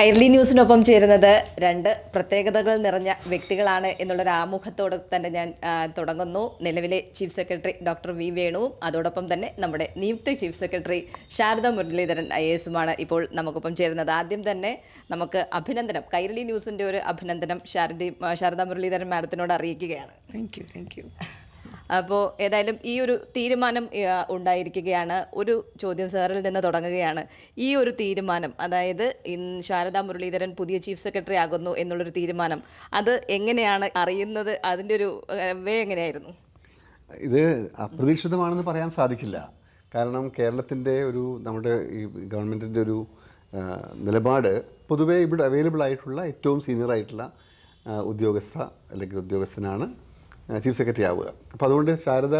കൈർലി ന്യൂസിനൊപ്പം ചേരുന്നത് രണ്ട് പ്രത്യേകതകൾ നിറഞ്ഞ വ്യക്തികളാണ് എന്നുള്ളൊരു ആമുഖത്തോടെ തന്നെ ഞാൻ തുടങ്ങുന്നു. നിലവിലെ ചീഫ് സെക്രട്ടറി ഡോക്ടർ വി വേണുവും അതോടൊപ്പം തന്നെ നമ്മുടെ നിയുക്ത chief secretary Sharada Muraleedharan I എസുമാണ് ഇപ്പോൾ നമുക്കൊപ്പം ചേരുന്നത്. ആദ്യം തന്നെ നമുക്ക് അഭിനന്ദനം കൈരളി ന്യൂസിന്റെ ഒരു അഭിനന്ദനം ശാരദി ശാരദ മുരളീധരൻ മാഡത്തിനോട് അറിയിക്കുകയാണ്. താങ്ക് യു താങ്ക് യു അപ്പോൾ ഏതായാലും ഈ ഒരു തീരുമാനം ഉണ്ടായിരിക്കുകയാണ്. ഒരു ചോദ്യം സാറിൽ നിന്ന് തുടങ്ങുകയാണ്. ഈ ഒരു തീരുമാനം അതായത് ശാരദാ മുരളീധരൻ പുതിയ ചീഫ് സെക്രട്ടറി ആകുന്നു എന്നുള്ളൊരു തീരുമാനം അത് എങ്ങനെയാണ് അറിയുന്നത്? അതിന്റെ ഒരു വേ എങ്ങനെയായിരുന്നു? ഇത് അപ്രതീക്ഷിതമാണെന്ന് പറയാൻ സാധിക്കില്ല. കാരണം കേരളത്തിന്റെ ഒരു നമ്മുടെ ഈ ഗവൺമെന്റിന്റെ ഒരു നിലപാട് പൊതുവേ ഇവിടെ അവൈലബിൾ ആയിട്ടുള്ള ഏറ്റവും സീനിയർ ആയിട്ടുള്ള ഉദ്യോഗസ്ഥ അല്ലെങ്കിൽ ഉദ്യോഗസ്ഥനാണ് ചീഫ് സെക്രട്ടറി ആവുക. അപ്പോൾ അതുകൊണ്ട് ശാരദ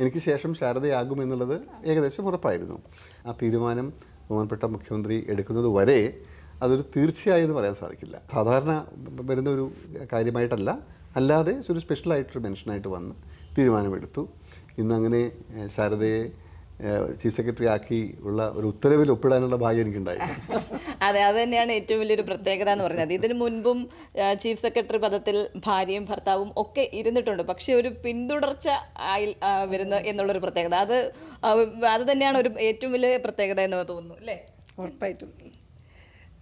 എനിക്ക് ശേഷം ശാരദയാകും എന്നുള്ളത് ഏകദേശം ഉറപ്പായിരുന്നു. ആ തീരുമാനം ബഹുമാനപ്പെട്ട മുഖ്യമന്ത്രി എടുക്കുന്നത് വരെ അതൊരു തീർച്ചയായെന്ന് പറയാൻ സാധിക്കില്ല. സാധാരണ വരുന്ന ഒരു കാര്യമായിട്ടല്ല. അല്ലാതെ ഒരു സ്പെഷ്യലായിട്ടൊരു മെൻഷനായിട്ട് വന്ന് തീരുമാനമെടുത്തു. ഇന്നങ്ങനെ ശാരദയെ ചീഫ് സെക്രട്ടറി ആക്കി ഉള്ള ഒരു ഉത്തരവിൽ ഒപ്പിടാനുള്ള ഭാഗ്യം എനിക്കുണ്ടായി അതെ അത് തന്നെയാണ് ഏറ്റവും വലിയൊരു പ്രത്യേകത എന്ന് പറഞ്ഞത് ഇതിനു മുൻപും ചീഫ് സെക്രട്ടറി പദത്തിൽ ഭാര്യയും ഭർത്താവും ഒക്കെ ഇരുന്നിട്ടുണ്ട്. പക്ഷേ ഒരു പിന്തുടർച്ച ആയി വരുന്ന എന്നുള്ളൊരു പ്രത്യേകത. അത് അത് തന്നെയാണ് ഒരു ഏറ്റവും വലിയ പ്രത്യേകത എന്ന് തോന്നുന്നു അല്ലേ? ഉറപ്പായിട്ടും.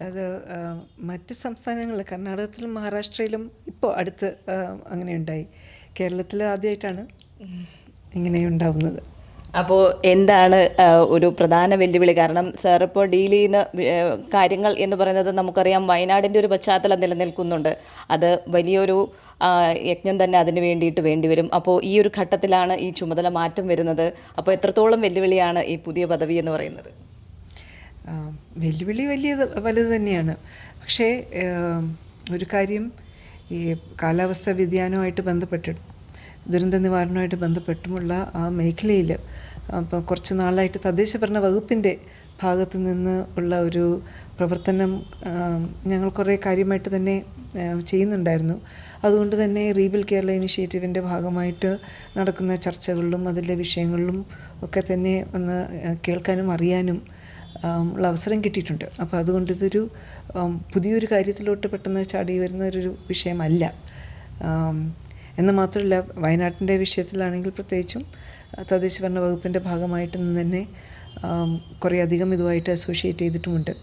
അത് മറ്റ് സംസ്ഥാനങ്ങളിൽ കർണാടകത്തിലും മഹാരാഷ്ട്രയിലും ഇപ്പോൾ അടുത്ത് അങ്ങനെ ഉണ്ടായി. കേരളത്തിൽ ആദ്യമായിട്ടാണ് ഇങ്ങനെ ഉണ്ടാവുന്നത്. അപ്പോൾ എന്താണ് ഒരു പ്രധാന വെല്ലുവിളി? കാരണം സാർ ഇപ്പോൾ ഡീൽ ചെയ്യുന്ന കാര്യങ്ങൾ എന്ന് പറയുന്നത് നമുക്കറിയാം വയനാടിന്റെ ഒരു പശ്ചാത്തലം നിലനിൽക്കുന്നുണ്ട്. അത് വലിയൊരു യജ്ഞം തന്നെ അതിന് വേണ്ടിയിട്ട് വേണ്ടിവരും. അപ്പോൾ ഈ ഒരു ഘട്ടത്തിലാണ് ഈ ചുമതല മാറ്റം വരുന്നത്. അപ്പോൾ എത്രത്തോളം വെല്ലുവിളിയാണ് ഈ പുതിയ പദവി എന്ന് പറയുന്നത്? വെല്ലുവിളി വലിയ വലുത് തന്നെയാണ്. പക്ഷേ ഒരു കാര്യം ഈ കാലാവസ്ഥ വ്യതിയാനവുമായിട്ട് ബന്ധപ്പെട്ട് ദുരന്ത നിവാരണവുമായിട്ട് ബന്ധപ്പെട്ടുമുള്ള ആ മേഖലയിൽ അപ്പോൾ കുറച്ച് നാളായിട്ട് തദ്ദേശ ഭരണ വകുപ്പിന്റെ ഭാഗത്തു നിന്ന് ഉള്ള ഒരു പ്രവർത്തനം ഞങ്ങൾ കുറേ കാര്യമായിട്ട് തന്നെ ചെയ്യുന്നുണ്ടായിരുന്നു. അതുകൊണ്ട് തന്നെ റീബിൽ കേരള ഇനിഷ്യേറ്റീവിന്റെ ഭാഗമായിട്ട് നടക്കുന്ന ചർച്ചകളിലും അതിലെ വിഷയങ്ങളിലും ഒക്കെ തന്നെ ഒന്ന് കേൾക്കാനും അറിയാനും ഉള്ള അവസരം കിട്ടിയിട്ടുണ്ട്. അപ്പോൾ അതുകൊണ്ട് ഇതൊരു പുതിയൊരു കാര്യത്തിലോട്ട് പെട്ടെന്ന് ചാടി വരുന്ന ഒരു വിഷയമല്ല. എന്ന് മാത്രമല്ല വയനാട്ടിന്റെ വിഷയത്തിലാണെങ്കിൽ പ്രത്യേകിച്ചും തദ്ദേശ ഭരണ വകുപ്പിന്റെ ഭാഗമായിട്ട് നിന്ന് തന്നെ കുറേ അധികം ഇതുമായിട്ട് അസോഷിയേറ്റ് ചെയ്തിട്ടുമുണ്ട്.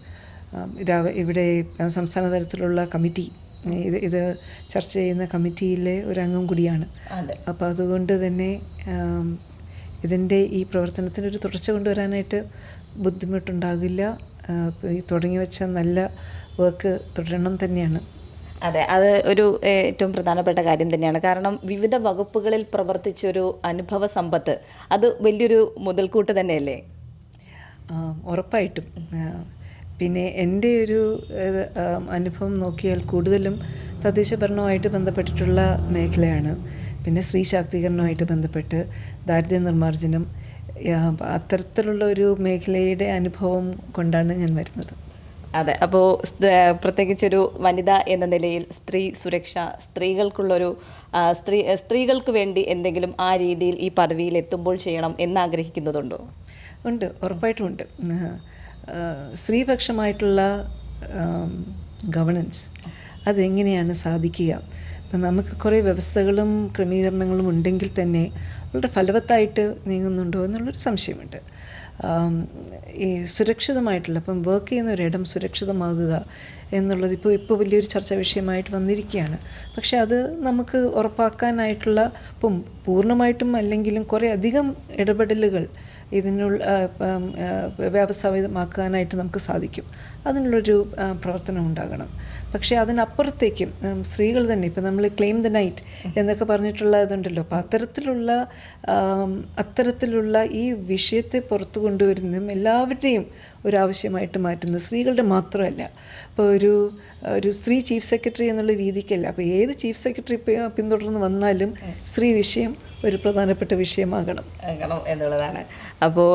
ഇവിടെ സംസ്ഥാന തലത്തിലുള്ള കമ്മിറ്റി ഇത് ഇത് ചർച്ച ചെയ്യുന്ന കമ്മിറ്റിയിലെ ഒരു അംഗം കൂടിയാണ് അപ്പോൾ അതുകൊണ്ട് തന്നെ ഇതിന്റെ ഈ പ്രവർത്തനത്തിനൊരു തുടർച്ച കൊണ്ടുവരാനായിട്ട് ബുദ്ധിമുട്ടുണ്ടാകില്ല. തുടങ്ങി വെച്ച നല്ല വർക്ക് തുടരണം തന്നെയാണ്. അതെ അത് ഒരു ഏറ്റവും പ്രധാനപ്പെട്ട കാര്യം തന്നെയാണ്. കാരണം വിവിധ വകുപ്പുകളിൽ പ്രവർത്തിച്ചൊരു അനുഭവ സമ്പത്ത് അത് വലിയൊരു മുതൽക്കൂട്ട് തന്നെയല്ലേ? ഉറപ്പായിട്ടും. പിന്നെ എന്റെ ഒരു അനുഭവം നോക്കിയാൽ കൂടുതലും തദ്ദേശ ഭരണവുമായിട്ട് ബന്ധപ്പെട്ടിട്ടുള്ള മേഖലയാണ്. പിന്നെ സ്ത്രീ ശാക്തീകരണവുമായിട്ട് ബന്ധപ്പെട്ട് ദാരിദ്ര്യ നിർമ്മാർജനം അത്തരത്തിലുള്ള ഒരു മേഖലയുടെ അനുഭവം കൊണ്ടാണ് ഞാൻ വരുന്നത്. അതെ അപ്പോൾ പ്രത്യേകിച്ചൊരു വനിത എന്ന നിലയിൽ സ്ത്രീ സുരക്ഷ സ്ത്രീകൾക്കുള്ളൊരു സ്ത്രീ സ്ത്രീകൾക്ക് വേണ്ടി എന്തെങ്കിലും ആ രീതിയിൽ ഈ പദവിയിൽ എത്തുമ്പോൾ ചെയ്യണം എന്നാഗ്രഹിക്കുന്നതുണ്ടോ? ഉണ്ട് ഉറപ്പായിട്ടും ഉണ്ട്. സ്ത്രീപക്ഷമായിട്ടുള്ള ഗവണൻസ് അതെങ്ങനെയാണ് സാധിക്കുക? ഇപ്പം നമുക്ക് കുറേ വ്യവസ്ഥകളും ക്രമീകരണങ്ങളും ഉണ്ടെങ്കിൽ തന്നെ വളരെ ഫലവത്തായിട്ട് നീങ്ങുന്നുണ്ടോ എന്നുള്ളൊരു സംശയമുണ്ട്. ഈ സുരക്ഷിതമായിട്ടുള്ള ഇപ്പം വർക്ക് ചെയ്യുന്ന ഒരിടം സുരക്ഷിതമാകുക എന്നുള്ളത് ഇപ്പോൾ ഇപ്പോൾ വലിയൊരു ചർച്ചാ വിഷയമായിട്ട് വന്നിരിക്കുകയാണ്. പക്ഷേ അത് നമുക്ക് ഉറപ്പാക്കാനായിട്ടുള്ള ഇപ്പം പൂർണമായിട്ടും അല്ലെങ്കിലും കുറേ അധികം ഇടപെടലുകൾ ഇതിനുള്ള വ്യവസായമാക്കാനായിട്ട് നമുക്ക് സാധിക്കും. അതിനുള്ളൊരു പ്രവർത്തനം ഉണ്ടാകണം. പക്ഷേ അതിനപ്പുറത്തേക്കും സ്ത്രീകൾ തന്നെ ഇപ്പം നമ്മൾ ക്ലെയിം ദ നൈറ്റ് എന്നൊക്കെ പറഞ്ഞിട്ടുള്ള ഇതുണ്ടല്ലോ അപ്പോൾ അത്തരത്തിലുള്ള അത്തരത്തിലുള്ള ഈ വിഷയത്തെ പുറത്തു കൊണ്ടുവരുന്നതും എല്ലാവരുടെയും ഒരു ആവശ്യമായിട്ട് മാറ്റുന്നത് സ്ത്രീകളുടെ മാത്രമല്ല. ഇപ്പോൾ ഒരു ഒരു സ്ത്രീ ചീഫ് സെക്രട്ടറി എന്നുള്ള രീതിക്കല്ല. അപ്പോൾ ഏത് ചീഫ് സെക്രട്ടറി പിന്തുടർന്ന് വന്നാലും സ്ത്രീ വിഷയം ഒരു പ്രധാനപ്പെട്ട വിഷയമാകണം. ആകണം എന്നുള്ളതാണ്. അപ്പോൾ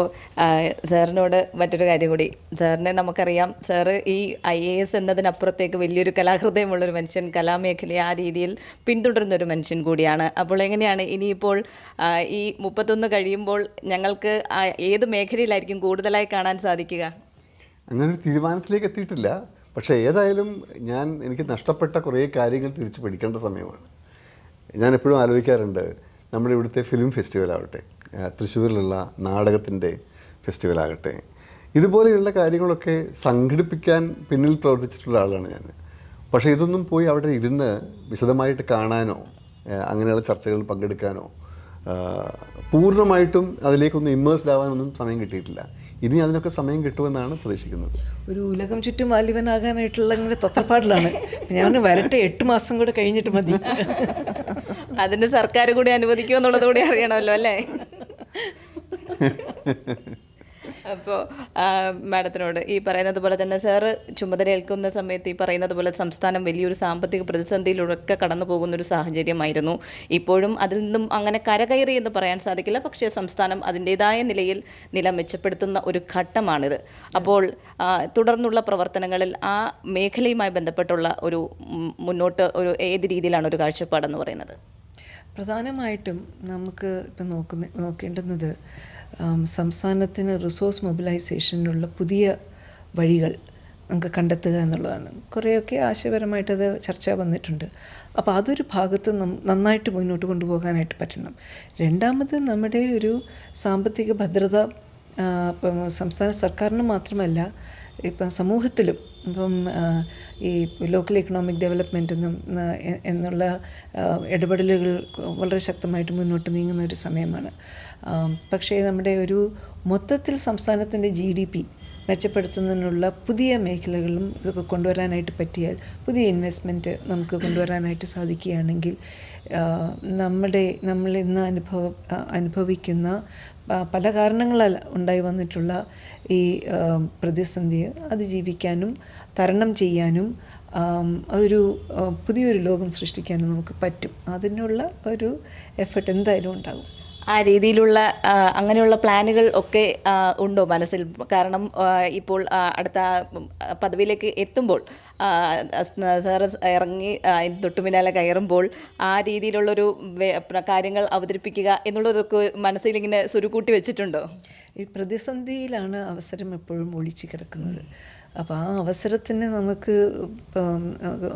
സാറിനോട് മറ്റൊരു കാര്യം കൂടി. സാറിനെ നമുക്കറിയാം സാറ് ഈ ഐ എ എസ് എന്നതിനപ്പുറത്തേക്ക് വലിയൊരു കലാഹൃദയമുള്ളൊരു മനുഷ്യൻ കലാമേഖലയെ ആ രീതിയിൽ പിന്തുടരുന്ന ഒരു മനുഷ്യൻ കൂടിയാണ്. അപ്പോൾ എങ്ങനെയാണ് ഇനിയിപ്പോൾ ഈ മുപ്പത്തൊന്ന് കഴിയുമ്പോൾ ഞങ്ങൾക്ക് ഏത് മേഖലയിലായിരിക്കും കൂടുതലായി കാണാൻ സാധിക്കുക? അങ്ങനെ ഒരു തീരുമാനത്തിലേക്ക് എത്തിയിട്ടില്ല. പക്ഷേ ഏതായാലും ഞാൻ എനിക്ക് നഷ്ടപ്പെട്ട കുറേ കാര്യങ്ങൾ തിരിച്ച് പഠിക്കേണ്ട സമയമാണ്. ഞാൻ എപ്പോഴും ആലോചിക്കാറുണ്ട് നമ്മുടെ ഇവിടുത്തെ ഫിലിം ഫെസ്റ്റിവൽ ആവട്ടെ തൃശ്ശൂരിലുള്ള നാടകത്തിന്റെ ഫെസ്റ്റിവലാകട്ടെ ഇതുപോലെയുള്ള കാര്യങ്ങളൊക്കെ സംഘടിപ്പിക്കാൻ പിന്നിൽ പ്രവർത്തിച്ചിട്ടുള്ള ആളാണ് ഞാൻ. പക്ഷേ ഇതൊന്നും പോയി അവിടെ ഇരുന്ന് വിശദമായിട്ട് കാണാനോ അങ്ങനെയുള്ള ചർച്ചകളിൽ പങ്കെടുക്കാനോ പൂർണമായിട്ടും അതിലേക്കൊന്നും ഇമ്മേഴ്സ്ഡ് ആവാനൊന്നും സമയം കിട്ടിയിട്ടില്ല. ഇനി അതിനൊക്കെ സമയം കിട്ടുമെന്നാണ് പ്രതീക്ഷിക്കുന്നത്. ഒരു ഉലകം ചുറ്റും വാലിബനാകാനായിട്ടുള്ള ഇങ്ങനെ തത്രപ്പാടിലാണ്. ഞാൻ വരട്ടെ എട്ട് മാസം കൂടെ കഴിഞ്ഞിട്ട് മതി. അതിന് സർക്കാർ കൂടി അനുവദിക്കുമെന്നുള്ളത് കൂടി അറിയണമല്ലോ അല്ലേ? അപ്പോൾ മാഡത്തിനോട് ഈ പറയുന്നത് പോലെ തന്നെ സാറ് ചുമതലയേൽക്കുന്ന സമയത്ത് ഈ പറയുന്നത് പോലെ സംസ്ഥാനം വലിയൊരു സാമ്പത്തിക പ്രതിസന്ധിയിലൂടെയൊക്കെ കടന്നു പോകുന്ന ഒരു സാഹചര്യമായിരുന്നു. ഇപ്പോഴും അതിൽ നിന്നും അങ്ങനെ കരകയറി എന്ന് പറയാൻ സാധിക്കില്ല. പക്ഷേ സംസ്ഥാനം അതിന്റെതായ നിലയിൽ നില മെച്ചപ്പെടുത്തുന്ന ഒരു ഘട്ടമാണിത്. അപ്പോൾ തുടർന്നുള്ള പ്രവർത്തനങ്ങളിൽ ആ മേഖലയുമായി ബന്ധപ്പെട്ടുള്ള ഒരു മുന്നോട്ട് ഒരു ഏത് രീതിയിലാണ് ഒരു കാഴ്ചപ്പാടെന്ന് പറയുന്നത്? പ്രധാനമായിട്ടും നമുക്ക് ഇപ്പം നോക്കുന്ന നോക്കേണ്ടുന്നത് സംസ്ഥാനത്തിന് റിസോഴ്സ് മൊബിലൈസേഷനുള്ള പുതിയ വഴികൾ നമുക്ക് കണ്ടെത്തുക എന്നുള്ളതാണ്. കുറേയൊക്കെ ആശയപരമായിട്ടത് ചർച്ച വന്നിട്ടുണ്ട്. അപ്പോൾ അതൊരു ഭാഗത്ത് നന്നായിട്ട് മുന്നോട്ട് കൊണ്ടുപോകാനായിട്ട് പറ്റണം. രണ്ടാമത് നമ്മുടെ ഒരു സാമ്പത്തിക ഭദ്രത സംസ്ഥാന സർക്കാരിന് മാത്രമല്ല ഇപ്പം സമൂഹത്തിലും ഇപ്പം ഈ ലോക്കൽ ഇക്കണോമിക് ഡെവലപ്മെന്റ് എന്നും എന്നുള്ള ഇടപെടലുകൾ വളരെ ശക്തമായിട്ട് മുന്നോട്ട് നീങ്ങുന്ന ഒരു സമയമാണ്. പക്ഷേ നമ്മുടെ ഒരു മൊത്തത്തിൽ സംസ്ഥാനത്തിന്റെ ജി ഡി പി മെച്ചപ്പെടുത്തുന്നതിനുള്ള പുതിയ മേഖലകളും ഇതൊക്കെ കൊണ്ടുവരാനായിട്ട് പറ്റിയാൽ പുതിയ ഇൻവെസ്റ്റ്മെന്റ് നമുക്ക് കൊണ്ടുവരാനായിട്ട് സാധിക്കുകയാണെങ്കിൽ നമ്മുടെ നമ്മൾ ഇന്ന് അനുഭവ അനുഭവിക്കുന്ന പല കാരണങ്ങളാൽ ഉണ്ടായി വന്നിട്ടുള്ള ഈ പ്രതിസന്ധിയെ പ്രതിസന്ധി അതിജീവിക്കാനും തരണം ചെയ്യാനും ഒരു പുതിയൊരു ലോകം സൃഷ്ടിക്കാനും നമുക്ക് പറ്റും. അതിനുള്ള ഒരു എഫർട്ട് എന്തായാലും ഉണ്ടാകും. ആ രീതിയിലുള്ള അങ്ങനെയുള്ള പ്ലാനുകൾ ഒക്കെ ഉണ്ടോ മനസ്സിൽ? കാരണം ഇപ്പോൾ അടുത്ത പദവിയിലേക്ക് എത്തുമ്പോൾ സാറ് ഇറങ്ങി തൊട്ടു പിന്നാലെ കയറുമ്പോൾ ആ രീതിയിലുള്ളൊരു കാര്യങ്ങൾ അവതരിപ്പിക്കുക എന്നുള്ളതൊക്കെ മനസ്സിലിങ്ങനെ സുരുക്കൂട്ടി വെച്ചിട്ടുണ്ടോ? ഈ പ്രതിസന്ധിയിലാണ് അവസരം എപ്പോഴും ഒളിച്ചു കിടക്കുന്നത്. അപ്പോൾ ആ അവസരത്തിന് നമുക്ക്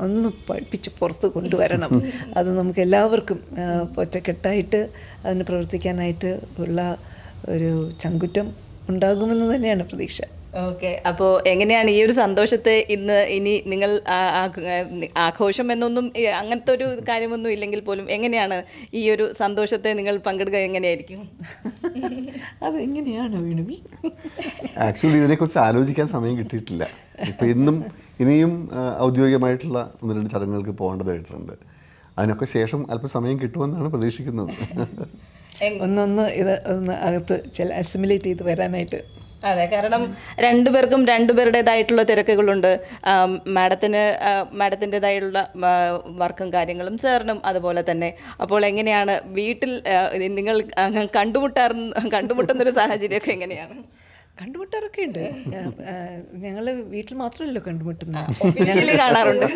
ഒന്ന് പഠിപ്പിച്ച് പുറത്ത് കൊണ്ടുവരണം. അത് നമുക്ക് എല്ലാവർക്കും ഒറ്റക്കെട്ടായിട്ട് അതിന് പ്രവർത്തിക്കാനായിട്ട് ഉള്ള ഒരു ചങ്കുറ്റം ഉണ്ടാകുമെന്ന് തന്നെയാണ് പ്രതീക്ഷ. ഓക്കെ. അപ്പോൾ എങ്ങനെയാണ് ഈ ഒരു സന്തോഷത്തെ ഇന്ന് ഇനി നിങ്ങൾ ആഘോഷം എന്നൊന്നും അങ്ങനത്തെ ഒരു കാര്യമൊന്നും ഇല്ലെങ്കിൽ പോലും എങ്ങനെയാണ് ഈ ഒരു സന്തോഷത്തെ നിങ്ങൾ പങ്കെടുക്കുക? എങ്ങനെയായിരിക്കും? അതെങ്ങനെയാണ് വീണുവി? ആക്ച്വലി ഇതിനെക്കുറിച്ച് ആലോചിക്കാൻ സമയം കിട്ടിയിട്ടില്ല. ഇപ്പം ഇന്നും ഇനിയും ഔദ്യോഗികമായിട്ടുള്ള ഒന്ന് രണ്ട് ചടങ്ങുകൾക്ക് പോകേണ്ടതായിട്ടുണ്ട്. അതിനൊക്കെ ശേഷം അല്പം സമയം കിട്ടുമെന്നാണ് പ്രതീക്ഷിക്കുന്നത്. ഒന്നൊന്ന് ഇത് ഒന്ന് അകത്ത് ചില അസിമുലേറ്റ് ചെയ്ത് വരാനായിട്ട് അതെ കാരണം രണ്ടുപേർക്കും രണ്ടുപേരുടേതായിട്ടുള്ള തിരക്കുകളുണ്ട്. മാഡത്തിന് മാഡത്തിന്റെതായുള്ള വർക്കും കാര്യങ്ങളും സാറിനും അതുപോലെ തന്നെ. അപ്പോൾ എങ്ങനെയാണ് വീട്ടിൽ നിങ്ങൾ അങ്ങ് കണ്ടുമുട്ടാറ് കണ്ടുമുട്ടുന്നൊരു സാഹചര്യമൊക്കെ എങ്ങനെയാണ്? കണ്ടുമുട്ടാറൊക്കെ ഉണ്ട് ഞങ്ങൾ വീട്ടിൽ മാത്രമല്ലോ കണ്ടുമുട്ടുന്നത്. കാണാറുണ്ട്.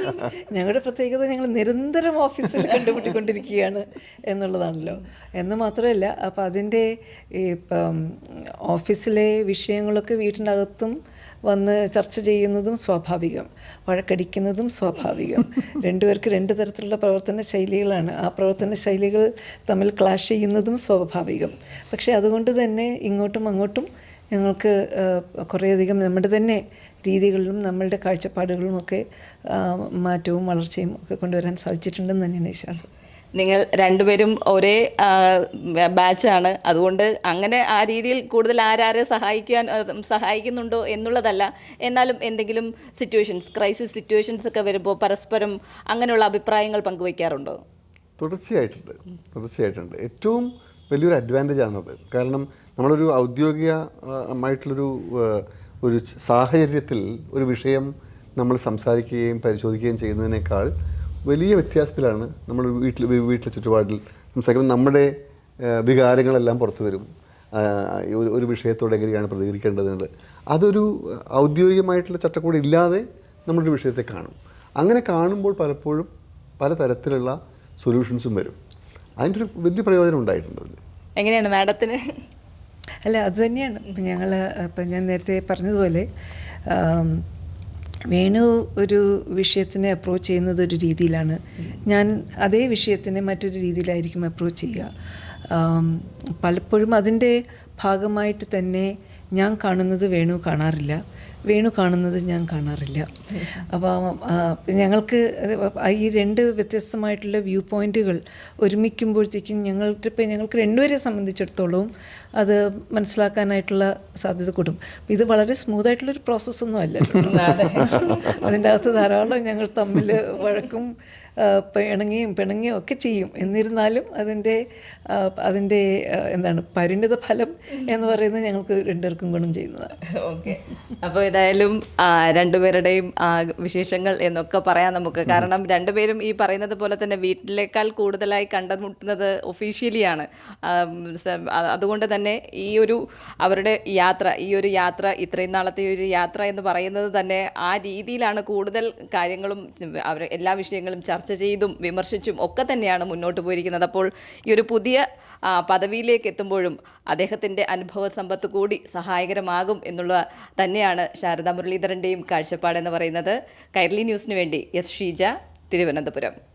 ഞങ്ങളുടെ പ്രത്യേകത ഞങ്ങൾ നിരന്തരം ഓഫീസിൽ കണ്ടുമുട്ടിക്കൊണ്ടിരിക്കുകയാണ് എന്നുള്ളതാണല്ലോ. എന്ന് മാത്രമല്ല അപ്പം അതിന്റെ ഇപ്പം ഓഫീസിലെ വിഷയങ്ങളൊക്കെ വീട്ടിനകത്തും വന്ന് ചർച്ച ചെയ്യുന്നതും സ്വാഭാവികം. വഴക്കടിക്കുന്നതും സ്വാഭാവികം. രണ്ടുപേർക്ക് രണ്ട് തരത്തിലുള്ള പ്രവർത്തന ശൈലികളാണ്. ആ പ്രവർത്തന ശൈലികൾ തമ്മിൽ ക്ലാഷ് ചെയ്യുന്നതും സ്വാഭാവികം. പക്ഷേ അതുകൊണ്ട് തന്നെ ഇങ്ങോട്ടും അങ്ങോട്ടും ഞങ്ങൾക്ക് കുറേയധികം നമ്മുടെ തന്നെ രീതികളിലും നമ്മളുടെ കാഴ്ചപ്പാടുകളും ഒക്കെ മാറ്റവും വളർച്ചയും ഒക്കെ കൊണ്ടുവരാൻ സാധിച്ചിട്ടുണ്ടെന്ന് തന്നെയാണ് വിശ്വാസം. നിങ്ങൾ രണ്ടുപേരും ഒരേ ബാച്ചാണ്. അതുകൊണ്ട് അങ്ങനെ ആ രീതിയിൽ കൂടുതൽ ആരാരെ സഹായിക്കാൻ സഹായിക്കുന്നുണ്ടോ എന്നുള്ളതല്ല. എന്നാലും എന്തെങ്കിലും സിറ്റുവേഷൻസ് ക്രൈസിസ് സിറ്റുവേഷൻസ് ഒക്കെ വരുമ്പോൾ പരസ്പരം അങ്ങനെയുള്ള അഭിപ്രായങ്ങൾ പങ്കുവയ്ക്കാറുണ്ടോ? തുടർച്ചയായിട്ടുണ്ട്. തുടർച്ചയായിട്ടുണ്ട്. ഏറ്റവും വലിയൊരു അഡ്വാന്റേജ് ആണത്. കാരണം നമ്മളൊരു ഔദ്യോഗികമായിട്ടുള്ളൊരു ഒരു സാഹചര്യത്തിൽ ഒരു വിഷയം നമ്മൾ സംസാരിക്കുകയും പരിശോധിക്കുകയും ചെയ്യുന്നതിനേക്കാൾ വലിയ വ്യത്യാസത്തിലാണ് നമ്മൾ വീട്ടിൽ വീട്ടിലെ ചുറ്റുപാടിൽ സംസാരിക്കുമ്പോൾ നമ്മുടെ വികാരങ്ങളെല്ലാം പുറത്തു വരും. ഒരു വിഷയത്തോട് എങ്ങനെയാണ് പ്രതികരിക്കേണ്ടത് അതൊരു ഔദ്യോഗികമായിട്ടുള്ള ചട്ടക്കൂട് ഇല്ലാതെ നമ്മളൊരു വിഷയത്തെ കാണും. അങ്ങനെ കാണുമ്പോൾ പലപ്പോഴും പലതരത്തിലുള്ള സൊല്യൂഷൻസും വരും. അതിന്റെ ഒരു വലിയ പ്രയോജനം ഉണ്ടായിട്ടുണ്ട് എങ്ങനെയാണ് മാഡത്തിന്? അല്ല അത് തന്നെയാണ്. ഇപ്പം ഞങ്ങൾ ഇപ്പം ഞാൻ നേരത്തെ പറഞ്ഞതുപോലെ വേണു ഒരു വിഷയത്തിനെ അപ്രോച്ച് ചെയ്യുന്നത് ഒരു രീതിയിലാണ്. ഞാൻ അതേ വിഷയത്തിനെ മറ്റൊരു രീതിയിലായിരിക്കും അപ്രോച്ച് ചെയ്യുക. പലപ്പോഴും അതിന്റെ ഭാഗമായിട്ട് തന്നെ ഞാൻ കാണുന്നത് വേണു കാണാറില്ല. വേണു കാണുന്നത് ഞാൻ കാണാറില്ല. അപ്പോൾ ഞങ്ങൾക്ക് ഈ രണ്ട് വ്യത്യസ്തമായിട്ടുള്ള വ്യൂ പോയിന്റുകൾ ഒരുമിക്കുമ്പോഴത്തേക്കും ഞങ്ങളുടെ ഇപ്പം ഞങ്ങൾക്ക് രണ്ടുപേരെ സംബന്ധിച്ചിടത്തോളം അത് മനസ്സിലാക്കാനായിട്ടുള്ള സാധ്യത കൂടും. ഇത് വളരെ സ്മൂത്തായിട്ടുള്ളൊരു പ്രോസസ്സൊന്നും അല്ല. അതിന്റെ അകത്ത് ധാരാളം ഞങ്ങൾ തമ്മിൽ വഴക്കും പിണങ്ങിയും പിണങ്ങിയും ഒക്കെ ചെയ്യും. എന്നിരുന്നാലും അതിന്റെ അതിന്റെ എന്താണ് പരിണിത ഫലം എന്ന് പറയുന്നത് ഞങ്ങൾക്ക് രണ്ടുപേർക്കും ഗുണം ചെയ്യുന്നതാണ്. ഓക്കെ. അപ്പോൾ ഏതായാലും രണ്ടുപേരുടെയും വിശേഷങ്ങൾ എന്നൊക്കെ പറയാം നമുക്ക്. കാരണം രണ്ടുപേരും ഈ പറയുന്നത് പോലെ തന്നെ വീട്ടിലേക്കാൾ കൂടുതലായി കണ്ടുമുട്ടുന്നത് ഒഫീഷ്യലിയാണ് അതുകൊണ്ട് തന്നെ ഈ ഒരു അവരുടെ യാത്ര ഈ ഒരു യാത്ര ഇത്രയും നാളത്തെ ഒരു യാത്ര എന്ന് പറയുന്നത് തന്നെ ആ രീതിയിലാണ് കൂടുതൽ കാര്യങ്ങളും അവർ എല്ലാ വിഷയങ്ങളും ചർച്ച ചെയ്തും വിമർശിച്ചും ഒക്കെ തന്നെയാണ് മുന്നോട്ട് പോയിരിക്കുന്നത്. അപ്പോൾ ഈ ഒരു പുതിയ പദവിയിലേക്ക് എത്തുമ്പോഴും അദ്ദേഹത്തിന്റെ അനുഭവ സമ്പത്ത് കൂടി സഹായകരമാകും എന്നുള്ള തന്നെയാണ് ശാരദാ മുരളീധരന്റെയും കാഴ്ചപ്പാടെന്ന് പറയുന്നത്. കൈർലി ന്യൂസിന് വേണ്ടി എസ് ഷീജ തിരുവനന്തപുരം.